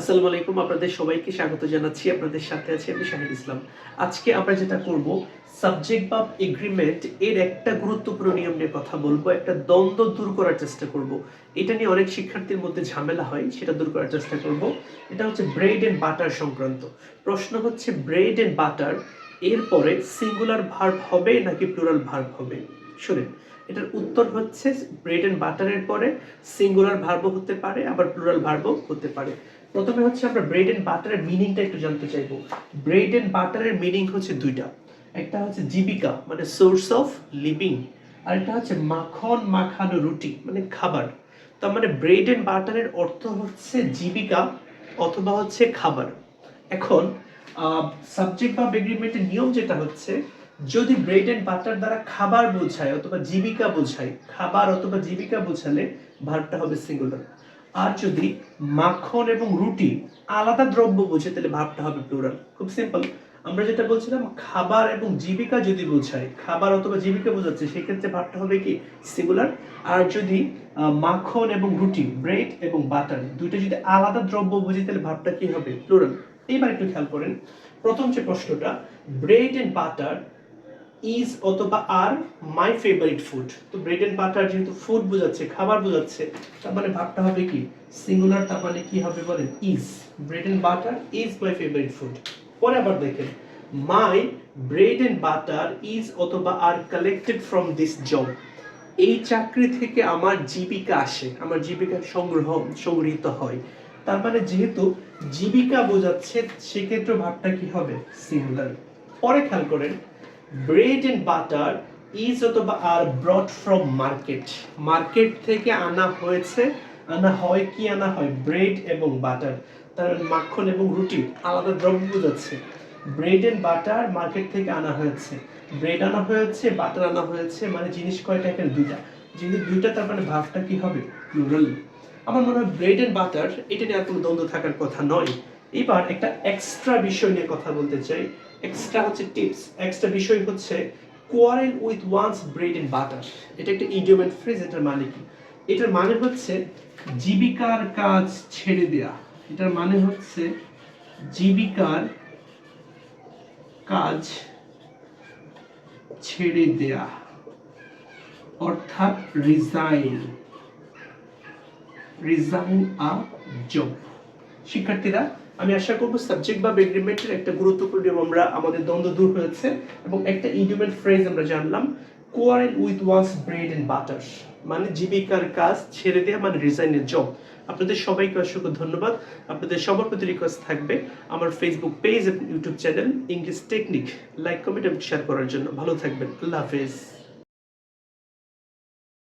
আসসালামু আলাইকুম, আপনাদের সবাইকে স্বাগত জানাচ্ছি। আপনাদের সাথে আছি আমি শাহিদ ইসলাম। আজকে আমরা যেটা করব সাবজেক্ট বা এগ্রিমেন্ট এর একটা গুরুত্বপূর্ণ নিয়ম নিয়ে কথা বলব, একটা দ্বন্দ্ব দূর করার চেষ্টা করব। এটা নিয়ে অনেক শিক্ষার্থীর মধ্যে ঝামেলা হয়, সেটা দূর করার চেষ্টা করব। এটা হচ্ছে ব্রেড এন্ড বাটার সংক্রান্ত। প্রশ্ন হচ্ছে ব্রেড এন্ড বাটার এরপরে সিঙ্গুলার ভার্ব হবে নাকি প্লুরাল ভার্ব হবে? শুনেন, এটার উত্তর হচ্ছে ব্রেড এন্ড বাটারের পরে সিঙ্গুলার ভার্বও হতে পারে, আবার প্লুরাল ভার্বও হতে পারে। প্রথমে হচ্ছে আমরা ব্রেড এন্ড বাটারের মিনিংটা একটু জানতে চাইব। ব্রেড এন্ড বাটারের মিনিং হচ্ছে দুইটা। একটা হচ্ছে জীবিকা মানে সোর্স অফ লিভিং আর একটা হচ্ছে মাখন, মাখানো রুটি মানে খাবার। তার মানে ব্রেড এন্ড বাটারের অর্থ হচ্ছে জীবিকা অথবা হচ্ছে খাবার। এখন সাবজেক্ট বা এগ্রিমেন্টের নিয়ম যেটা হচ্ছে যদি ব্রেড এন্ড বাটার দ্বারা খাবার বোঝায় অথবা জীবিকা বোঝায়, খাবার অথবা জীবিকা বোঝালে ভার্বটা হবে সিঙ্গুলার আর যদি মাখন এবং রুটি আলাদা দ্রব্য বোঝে তাহলে ভাবটা হবে প্লুরাল খুব সিম্পল আমরা যেটা বলছিলাম, খাবার এবং জীবিকা যদি বোঝায়, খাবার অথবা জীবিকা বোঝাচ্ছে, সেক্ষেত্রে ভাবটা হবে কি? সিঙ্গুলার আর যদি মাখন এবং রুটি ব্রেড এবং বাটার দুইটা যদি আলাদা দ্রব্য বোঝে তাহলে ভাবটা কি হবে? প্লুরাল এইবার একটু খেয়াল করেন। প্রথম যে প্রশ্নটা ব্রেড এন্ড বাটার ইজ অথবা আর মাই ফেভারিট ফুড তো ব্রেড এন্ড বাটার যেহেতু ফুড বোঝাচ্ছে, খাবার বোঝাচ্ছে, তার মানে ভাবটা হবে কি? সিঙ্গুলার তার মানে কি হবে বলেন? Is bread and butter is my favourite food পরে আবার দেখেন। My bread and butter is অথবা are collected from this job এই চাকরি থেকে আমার জীবিকা আসে, আমার জীবিকা সংগ্রহ, সংগৃহীত হয়। তার মানে যেহেতু জীবিকা বোঝাচ্ছে, সেক্ষেত্রে ভাবটা কি হবে? সিঙ্গুলার পরে খেয়াল করেন ব্রেড এন্ড বাটার ইজ অথবা are brought from market market থেকে আনা হয়েছে। আনা হয় কি? আনা হয় ব্রেড এবং বাটার তার মাখন এবং রুটি আলাদা দ্রব্য বোঝাচ্ছে। ব্রেড এন্ড বাটার মার্কেট থেকে আনা হয়েছে। ব্রেড আনা হয়েছে বাটার আনা হয়েছে মানে জিনিস কয়টা এখানে দুইটা। যেহেতু দুইটা, তার মানে ভাবটা কি হবে? প্লুরাল আমার মনে হয় ব্রেড এন্ড বাটার এটা নিয়ে আর কোনো দ্বন্দ্ব থাকার কথা নয়। এবার একটা এক্সট্রা বিষয় নিয়ে কথা বলতে চাই। এক্সট্রা হচ্ছে টিপস এক্সট্রা বিষয় হচ্ছে quarrel with one's bread and butter এটা একটা ইডিয়ম এন্ড ফ্রেজ এটার মানে কি? এটার মানে হচ্ছে জীবিকার কাজ ছেড়ে দেয়া। এটার মানে হচ্ছে জীবিকার কাজ ছেড়ে দেয়া। অর্থাৎ রিজাইন রিজাইন আ জব শিক্ষার্থীরা আমি আশা করব সাবজেক্ট বা এগ্রিমেন্টের একটা গুরুত্বপূর্ণ নিয়ম আমরা আমাদের দ্বন্দ্ব দূর হয়েছে এবং একটা ইডিওমেন্ট ফ্রেজ আমরা জানলাম quarrel with one's bread and butter মানে জীবিকার কাজ ছেড়ে দেওয়া মানে রিজাইনের জব আপনাদের সবাইকে অসংখ্য ধন্যবাদ। আপনাদের সবার প্রতি রিকোয়েস্ট থাকবে আমার ফেসবুক পেজ এবং YouTube channel English technique like comment এবং শেয়ার করার জন্য। ভালো থাকবেন। আল্লাহ হাফেজ।